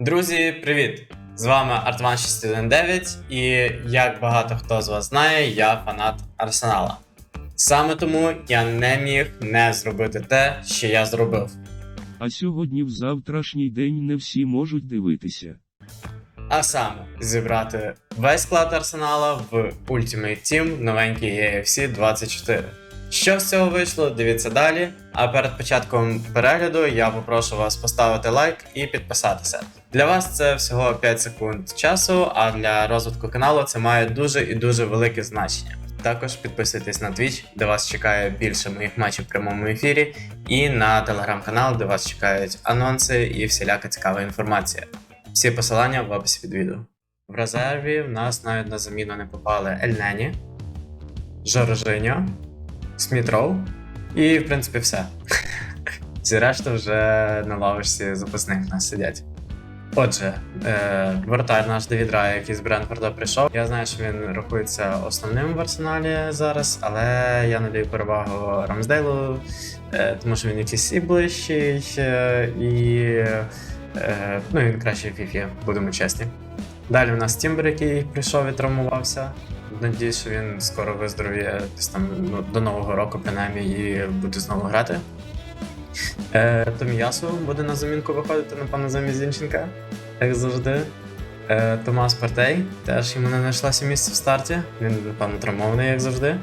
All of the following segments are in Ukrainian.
Друзі, привіт! З вами Артван 619 і як багато хто з вас знає, я фанат Арсенала. Саме тому я не міг не зробити те, що я зробив. А сьогодні в завтрашній день не всі можуть дивитися. А саме зібрати весь склад Арсенала в Ultimate Team новенький EFC 24. Що з цього вийшло, дивіться далі. А перед початком перегляду я попрошу вас поставити лайк і підписатися. Для вас це всього 5 секунд часу, а для розвитку каналу це має дуже і дуже велике значення. Також підписуйтесь на Twitch, де вас чекає більше моїх матчів в прямому ефірі, і на телеграм-канал, де вас чекають анонси і всіляка цікава інформація. Всі посилання в описі під відео. В резерві в нас навіть на заміну не попали Ельнені, Жоржиньо, Смітроу і, в принципі, все. Всі решта вже на лавочці запасних нас сидять. Отже, е, воротар наш Девід Рай, який з Бренфорда прийшов. Я знаю, що він рахується основним в арсеналі зараз, але я надаю перевагу Рамсдейлу, е, тому що він якийсь і ближчий, е, і е, ну, він краще в фіфі, будемо чесні. Далі у нас Тімбер, який прийшов і травмувався. Надіюсь, що він скоро виздоровіє десь там ну, до нового року, принаймні, і буде знову грати. Е, Томіясу буде на замінку виходити, напевно, замість Зінченка, як завжди. Е, Томас Партей теж йому не знайшлося місце в старті. Він, напевно, травмований, як завжди.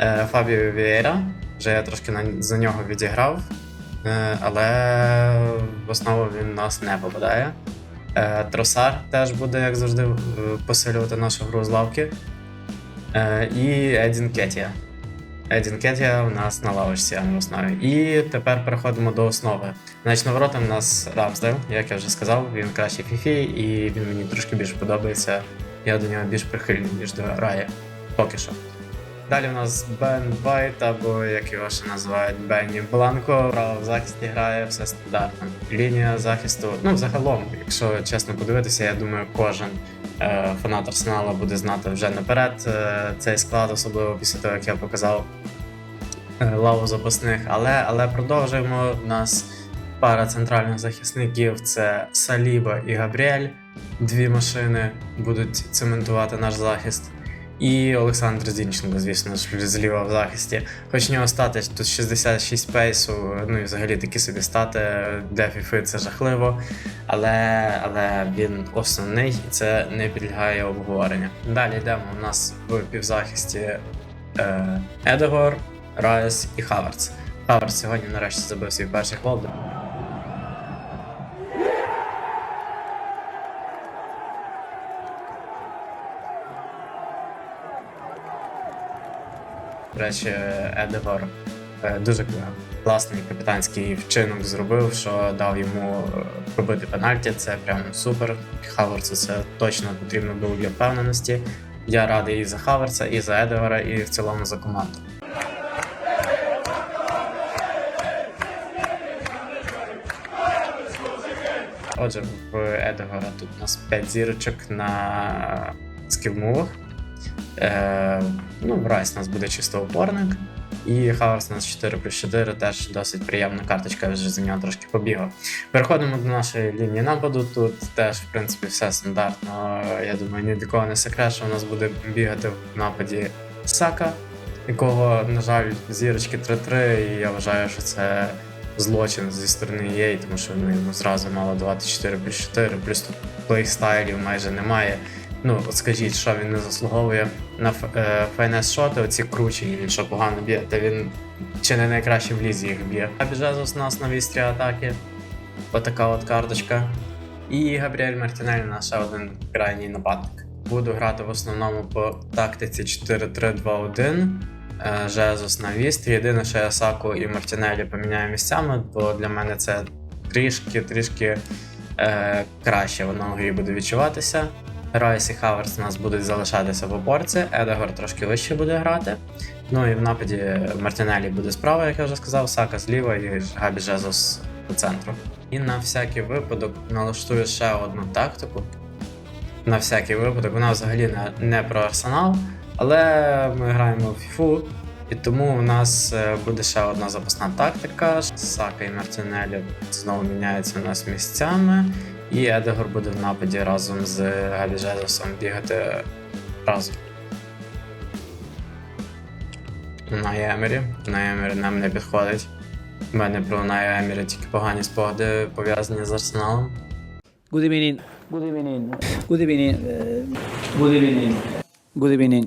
Е, Фабіо Вієра. Вже я трошки на, за нього відіграв, е, але в основу він нас не попадає. Е, Тросар теж буде, як завжди, посилювати нашу гру з лавки. І Едін Кетія. Едін Кетія у нас на лавочці, а в основі. І тепер переходимо до основи. Значить, на ворота у нас Рамсдейл, як я вже сказав, він кращий фіфі, і він мені трошки більше подобається. Я до нього більш прихильний, ніж до Рая. Поки що. Далі у нас Бен Байт, або як його ще називають Бенні Бланко. Право в захисті грає, все стандартно. Лінія захисту. Ну, загалом, якщо чесно подивитися, я думаю, кожен фанат Арсенала буде знати вже наперед е, цей склад, особливо після того, як я показав е, лаву запасних. Але, але продовжуємо. У нас пара центральних захисників це Саліба і Габріель. Дві машини будуть цементувати наш захист. І Олександр Зінченко, звісно ж, зліва в захисті. Хоч нього стати тут 66 пейсу, ну і взагалі такі собі стати для FIFA це жахливо. Але, але він основний і це не підлягає обговоренню. Далі йдемо у нас в півзахисті е, Едегор, Райс і Хаверц. Хаверц сьогодні нарешті забив свій перший гол. Речі, Едегор е, дуже класний капітанський вчинок зробив, що дав йому е, пробити пенальті. Це прям супер. Хаверцу це точно потрібно було для впевненості. Я радий і за Хаверца, і за Едегора, і в цілому за команду. Отже, в Едегора тут у нас 5 зірочок на скілмувах. Е, ну, Райс у нас буде чисто опорник. І Хаверс у нас 4 плюс 4 теж досить приємна карточка, я вже за нього трошки побігав. Переходимо до нашої лінії нападу. Тут теж, в принципі, все стандартно. Я думаю, ні для кого не секрет, що у нас буде бігати в нападі Сака, якого, на жаль, зірочки 3-3, і я вважаю, що це злочин зі сторони EA, тому що ну, йому зразу мало давати 4 плюс 4, плюс тут плейстайлів майже немає. Ну, от скажіть, що він не заслуговує на файнес шоти, оці кручені, він що погано б'є, та він чи не найкраще в лізі їх б'є. А Біжезус у нас на вістрі атаки. Отака от карточка. І Габріель Мартінель у нас ще один крайній нападник. Буду грати в основному по тактиці 4-3-2-1. Е, Жезус на вістрі. Єдине, що я Саку і Мартінелі поміняю місцями, бо для мене це трішки-трішки е, краще воно буде відчуватися. Райс і Хаверс у нас будуть залишатися в опорці, Едегор трошки вище буде грати. Ну і в нападі Мартінелі буде справа, як я вже сказав, Сака зліва і Габі Жезус по центру. І на всякий випадок налаштую ще одну тактику. На всякий випадок, вона взагалі не, не про арсенал, але ми граємо в фіфу, і тому у нас е, буде ще одна запасна тактика. Сака і Мартінелі знову міняються у нас місцями. І Едегор буде в нападі разом з Гелі Жезусом бігати разом. На Емері. На Емері нам не підходить. У мене про на Емері тільки погані спогади пов'язані з Арсеналом. Good evening. Good evening. Good evening. Good evening. Good evening.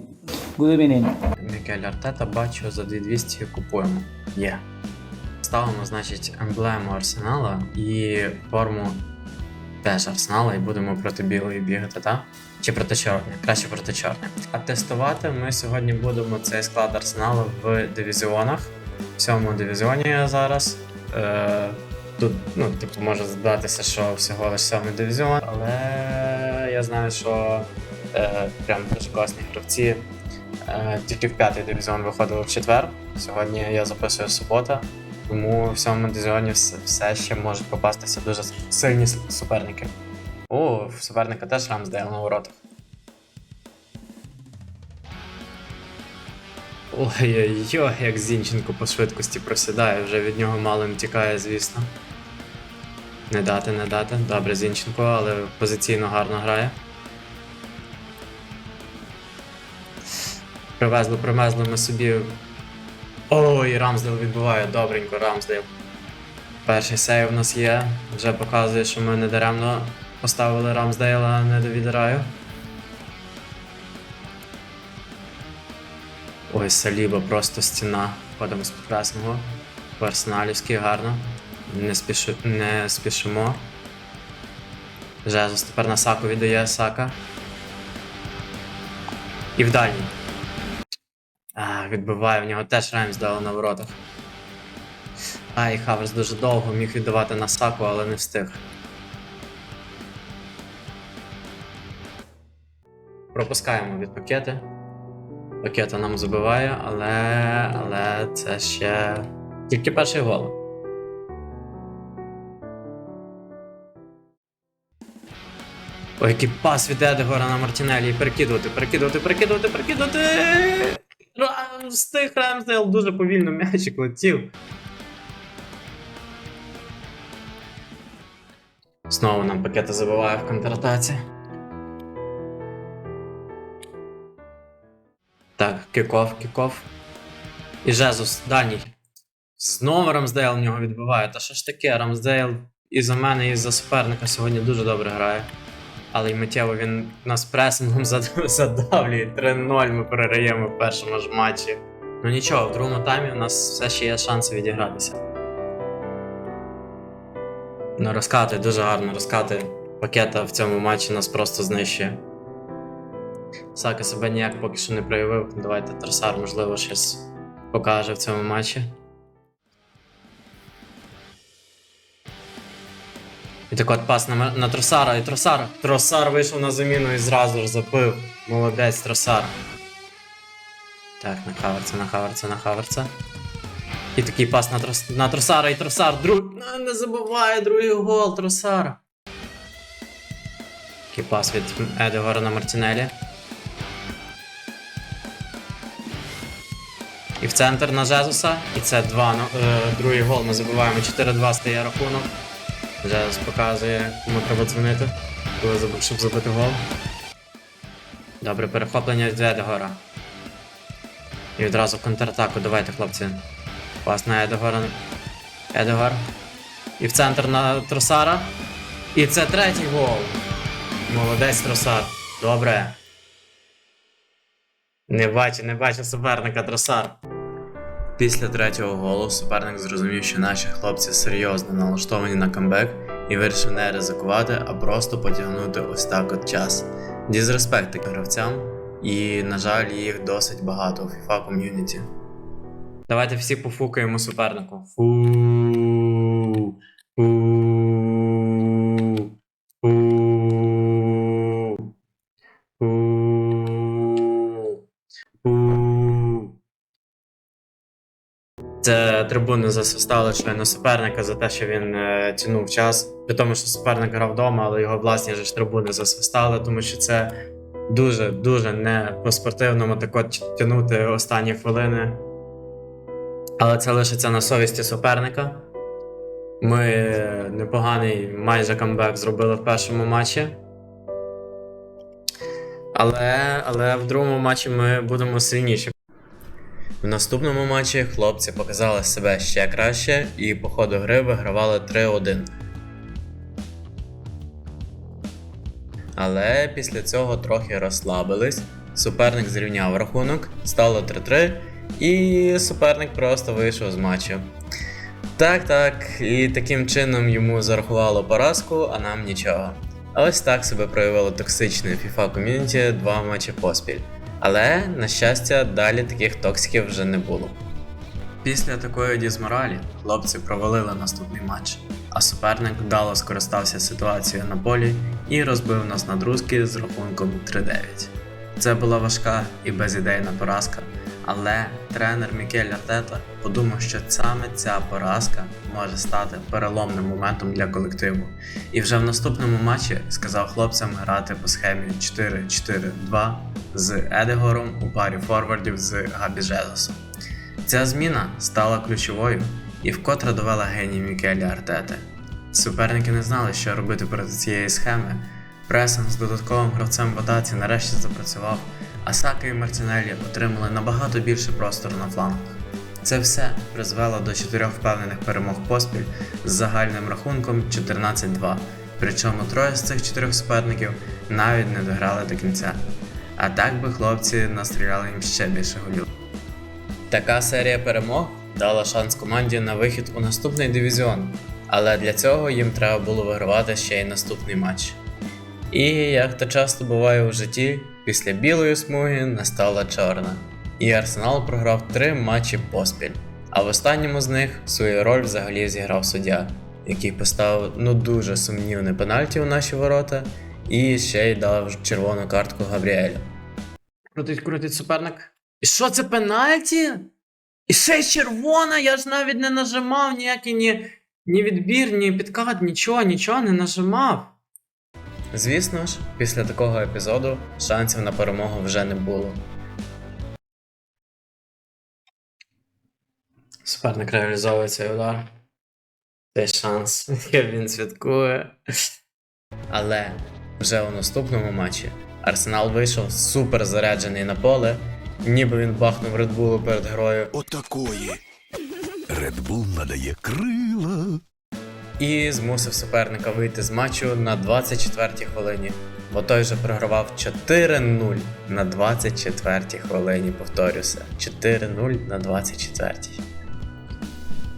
Good evening. Мікель Артета бачу за 2200 купуємо. Є. Ставимо, значить, емблему Арсенала і форму теж Арсенала, і будемо проти білої бігати, так? Чи проти чорної? Краще проти чорної. А тестувати ми сьогодні будемо цей склад Арсеналу в дивізіонах. В сьомому дивізіоні я зараз. Е, тут, ну, типу, може здатися, що всього лише сьомий дивізіон, але я знаю, що е, прям дуже класні гравці. Е, Тільки в п'ятий дивізіон виходили в четвер. Сьогодні я записую субота, тому в сьомому дивізіоні все, ще можуть попастися дуже сильні суперники. О, в суперника теж Рамсдейл на воротах. Ой-ой-ой, як Зінченко по швидкості просідає, вже від нього мало не тікає, звісно. Не дати, не дати. Добре, Зінченко, але позиційно гарно грає. Привезли, привезли ми собі. Ой, Рамсдейл відбиває, добренько, Рамсдейл. Перший сейв у нас є. Вже показує, що ми не даремно поставили Рамсдейла, не до відраю. Ой, Саліба просто стіна. Ходимо з прекрасного. В арсеналівський гарно. Не, спіши, не спішимо. Жезус тепер на Саку віддає Сака. І в дальній. Відбиває, в нього теж Раймс дали на воротах. Ай, Хаверс дуже довго міг віддавати на Саку, але не встиг. Пропускаємо від пакети. Пакета нам забиває, але. але це ще тільки перший гол. Ой, який пас від Едегора на Мартінелі. Перекидувати, перекидувати, перекидувати, перекидувати. Ра- Встиг Рамсдейл дуже повільно м'ячик летів. Знову нам пакета забиває в контратаці. Так, кіков, кіков. І Жезус, дальній. Знову Рамсдейл в нього відбиває. Та що ж таке, Рамсдейл і за мене, і за суперника сьогодні дуже добре грає. Але й миттєво він нас пресингом зад- задавлює. 3-0 ми перераємо в першому ж матчі. Ну нічого, в другому таймі у нас все ще є шанси відігратися. Ну, розкати, дуже гарно розкати. Пакета в цьому матчі нас просто знищує. Сака себе ніяк поки що не проявив. Давайте Тросар, можливо, щось покаже в цьому матчі. Так от пас на, на Тросара, і Тросар. Тросар вийшов на заміну і зразу ж забив. Молодець Тросар. Так, на Хаверца, на Хаверца, на Хаверца. І такий пас на, Трос... на Тросара, і Тросар. Друг... Не забуває другий гол Тросара. Такий пас від Едегора на Мартінелі. І в центр на Жезуса. І це 2, ну, е, другий гол. Ми забуваємо 4-2 стає рахунок. Жезус показує, кому треба дзвонити, щоб забити гол. Добре, перехоплення від Едегора. І відразу в контратаку. Давайте, хлопці. Пас на Едегора. Едегор. І в центр на Тросара. І це третій гол. Молодець Тросар. Добре. Не бачу, не бачу суперника Тросар. Після третього голу суперник зрозумів, що наші хлопці серйозно налаштовані на камбек і вирішив не ризикувати, а просто потягнути ось так от час. Дізреспекти гравцям, і, на жаль, їх досить багато у FIFA ком'юніті. Давайте всі пофукаємо супернику. Фу. Фу. Це трибуни засвистали щойно суперника за те, що він е, тянув час. При тому, що суперник грав вдома, але його власні ж трибуни засвистали, тому що це дуже дуже не по-спортивному так от тягнути останні хвилини. Але це лишиться на совісті суперника. Ми непоганий майже камбек зробили в першому матчі. Але, але в другому матчі ми будемо сильніші. В наступному матчі хлопці показали себе ще краще і по ходу гри вигравали 3-1. Але після цього трохи розслабились. Суперник зрівняв рахунок, стало 3-3, і суперник просто вийшов з матчу. Так, так, і таким чином йому зарахувало поразку, а нам нічого. Ось так себе проявило токсичне FIFA ком'юніті два матчі поспіль. Але, на щастя, далі таких токсиків вже не було. Після такої дізморалі хлопці провалили наступний матч, а суперник вдало скористався ситуацією на полі і розбив нас на друзки з рахунком 3-9. Це була важка і безідейна поразка, але тренер Мікель Артета подумав, що саме ця поразка може стати переломним моментом для колективу. І вже в наступному матчі сказав хлопцям грати по схемі 4-4-2 з Едегором у парі форвардів з Габі Жезусом. Ця зміна стала ключовою і вкотре довела геній Мікелі Артети. Суперники не знали, що робити проти цієї схеми. Пресинг з додатковим гравцем в атаці нарешті запрацював, а Сака і Мартінеллі отримали набагато більше простору на флангах. Це все призвело до чотирьох впевнених перемог поспіль з загальним рахунком 14-2. Причому троє з цих чотирьох суперників навіть не дограли до кінця. А так би хлопці настріляли їм ще більше голів. Така серія перемог дала шанс команді на вихід у наступний дивізіон, але для цього їм треба було вигравати ще й наступний матч. І як то часто буває у житті, після білої смуги настала чорна, і Арсенал програв три матчі поспіль. А в останньому з них свою роль взагалі зіграв суддя, який поставив ну дуже сумнівне пенальті у наші ворота і ще й дав червону картку Габріелю. Крутить, крутить суперник. І що це пенальті? І ще й червона, я ж навіть не нажимав ніякий ні, ні відбір, ні підкат, нічого, нічого не нажимав. Звісно ж, після такого епізоду шансів на перемогу вже не було. Суперник реалізовує цей удар. Цей шанс, він святкує. Але вже у наступному матчі Арсенал вийшов супер заряджений на поле, ніби він бахнув Bull перед грою. Отакої. Bull надає крила. І змусив суперника вийти з матчу на 24-й хвилині, бо той же програвав 4-0 на 24-й хвилині, повторюся, 4-0 на 24-й.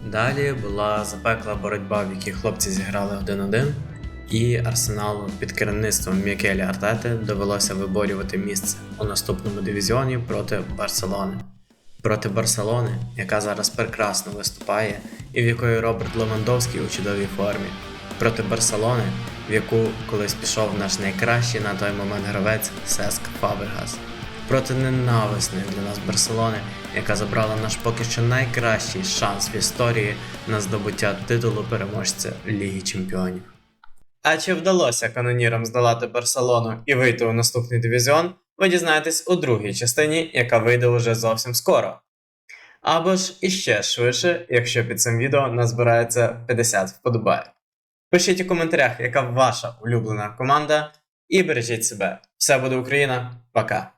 Далі була запекла боротьба, в якій хлопці зіграли 1-1, і Арсеналу під керівництвом Мікелі Артети довелося виборювати місце у наступному дивізіоні проти Барселони. Проти Барселони, яка зараз прекрасно виступає, і в якої Роберт Левандовський у чудовій формі. Проти Барселони, в яку колись пішов наш найкращий на той момент гравець Сеск Фабрегас. Проти ненависної для нас Барселони, яка забрала наш поки що найкращий шанс в історії на здобуття титулу переможця Ліги Чемпіонів. А чи вдалося канонірам здолати Барселону і вийти у наступний дивізіон, ви дізнаєтесь у другій частині, яка вийде уже зовсім скоро. Або ж іще швидше, якщо під цим відео назбирається 50 вподобайок. Пишіть у коментарях, яка ваша улюблена команда, і бережіть себе. Все буде Україна. Пока!